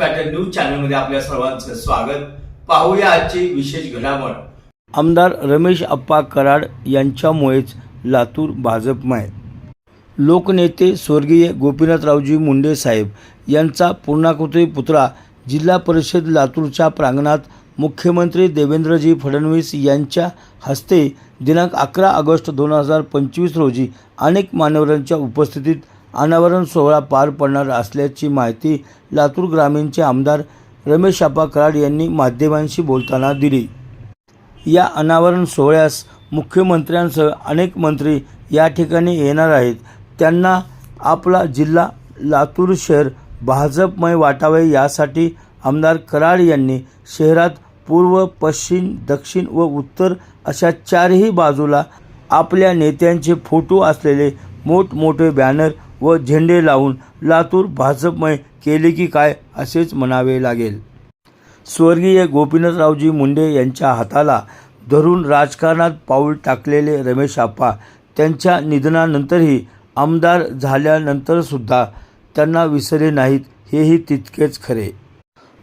News चॅनलमध्ये आपल्या सर्वांचं स्वागत. पाहूया आजची विशेष घडामोड. आमदार रमेश अप्पा कराड यांच्यामुळेच लातूर भाजपमय लोकनेते स्वर्गीय गोपीनाथरावजी मुंडे साहेब यांचा पूर्णाकृती पुतळा जिल्हा परिषद लातूरच्या प्रांगणात मुख्यमंत्री देवेंद्रजी फडणवीस यांच्या हस्ते दिनांक अकरा ऑगस्ट दोन हजार पंचवीस रोजी अनेक मान्यवरांच्या उपस्थितीत अनावरण सोहळा पार पडणार असल्याची माहिती लातूर ग्रामीणचे आमदार रमेश आपा कराड यांनी माध्यमांशी बोलताना दिली. या अनावरण सोहळ्यास मुख्यमंत्र्यांसह अनेक मंत्री या ठिकाणी येणार आहेत. त्यांना आपला जिल्हा लातूर शहर भाजपमय वाटावे यासाठी आमदार कराड यांनी शहरात पूर्व पश्चिम दक्षिण व उत्तर अशा चारही बाजूला आपल्या नेत्यांचे फोटो असलेले मोठमोठे बॅनर व झेंडे लावून लातूर भाजपमय केले की काय असेच म्हणावे लागेल. स्वर्गीय गोपीनाथरावजी मुंडे यांच्या हाताला धरून राजकारणात पाऊल टाकलेले रमेश आप्पा त्यांच्या निधनानंतरही आमदार झाल्यानंतरसुद्धा त्यांना विसरले नाहीत हेही तितकेच खरे.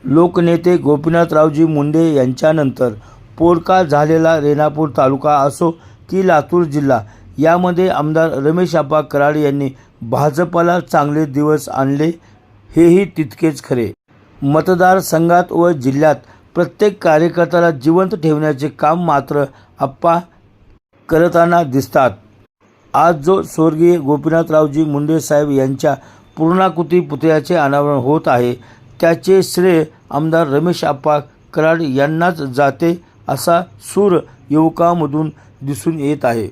लोकनेते गोपीनाथरावजी मुंडे यांच्यानंतर पोरका झालेला रेणापूर तालुका असो की लातूर जिल्हा यामध्ये आमदार रमेश आप्पा कराड यांनी भाजपाला चांगले दिवस आणले हेही तितकेच खरे. मतदारसंघात व जिल्ह्यात प्रत्येक कार्यकर्त्याला जिवंत ठेवण्याचे काम मात्र आप्पा करताना दिसतात. आज जो स्वर्गीय गोपीनाथरावजी मुंडे साहेब यांच्या पूर्णाकृती पुतळ्याचे अनावरण होत आहे त्याचे श्रेय आमदार रमेश आप्पा कराड यांनाच जाते असा सूर युवकामधून दिसून येत आहे.